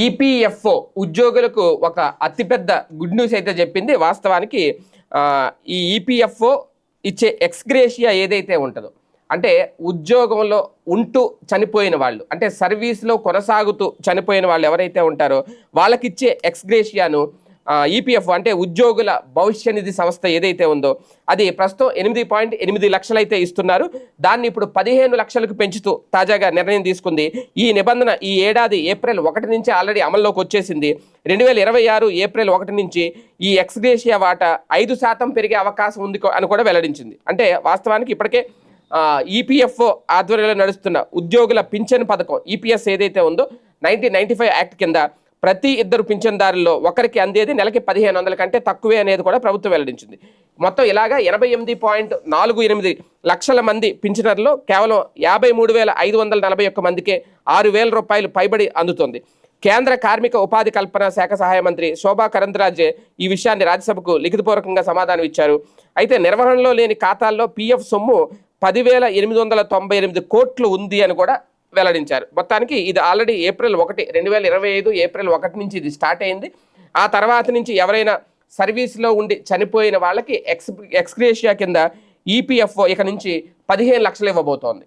EPFO ఉద్యోగులకు ఒక అతిపెద్ద గుడ్ న్యూస్ అయితే చెప్పింది. వాస్తవానికి ఈ ఈపీఎఫ్ఓ ఇచ్చే ఎక్స్గ్రేషియా ఏదైతే ఉంటుందో అంటే ఉద్యోగంలో ఉంటూ చనిపోయిన వాళ్ళు అంటే సర్వీస్లో కొనసాగుతూ చనిపోయిన వాళ్ళు ఎవరైతే ఉంటారో వాళ్ళకిచ్చే ఎక్స్గ్రేషియాను ఈపీఎఫ్ అంటే ఉద్యోగుల భవిష్య నిధి సంస్థ ఏదైతే ఉందో అది ప్రస్తుతం ఎనిమిది పాయింట్ ఎనిమిది లక్షలైతే ఇస్తున్నారు. దాన్ని ఇప్పుడు పదిహేను లక్షలకు పెంచుతూ తాజాగా నిర్ణయం తీసుకుంది. ఈ నిబంధన ఈ ఏడాది ఏప్రిల్ ఒకటి నుంచి ఆల్రెడీ అమల్లోకి వచ్చేసింది. రెండు వేల ఇరవై ఆరు ఏప్రిల్ ఒకటి నుంచి ఈ ఎక్స్గ్రేషియా వాటా ఐదు శాతం పెరిగే అవకాశం ఉంది అని కూడా వెల్లడించింది. అంటే వాస్తవానికి ఇప్పటికే ఈపీఎఫ్ఓ ఆధ్వర్యంలో నడుస్తున్న ఉద్యోగుల పింఛన్ పథకం ఈపీఎస్ ఏదైతే ఉందో నైన్టీన్ నైన్టీ ఫైవ్ యాక్ట్ కింద ప్రతి ఇద్దరు పింఛన్దారుల్లో ఒకరికి అందేది నెలకి పదిహేను వందల కంటే తక్కువే అనేది కూడా ప్రభుత్వం వెల్లడించింది. మొత్తం ఇలాగా ఎనభై ఎనిమిది పాయింట్ నాలుగు ఎనిమిది లక్షల మంది పింఛనర్లో కేవలం యాభై మూడు వేల ఐదు వందల నలభై ఒక్క మందికే ఆరు వేల రూపాయలు పైబడి అందుతుంది. కేంద్ర కార్మిక ఉపాధి కల్పన శాఖ సహాయ మంత్రి శోభా కరంద్రాజే ఈ విషయాన్ని రాజ్యసభకు లిఖితపూర్వకంగా సమాధానం ఇచ్చారు. అయితే నిర్వహణలో లేని ఖాతాల్లో పీఎఫ్ సొమ్ము పదివేల ఎనిమిది వందల తొంభై ఎనిమిది కోట్లు ఉంది అని కూడా వెల్లడించారు. మొత్తానికి ఇది ఆల్రెడీ ఏప్రిల్ ఒకటి రెండు వేల ఇరవై ఐదు ఏప్రిల్ ఒకటి నుంచి ఇది స్టార్ట్ అయింది. ఆ తర్వాత నుంచి ఎవరైనా సర్వీస్లో ఉండి చనిపోయిన వాళ్ళకి ఎక్స్ ఎక్స్గ్రేషియా కింద ఈపీఎఫ్ఓ ఇక నుంచి పదిహేను లక్షలు ఇవ్వబోతోంది.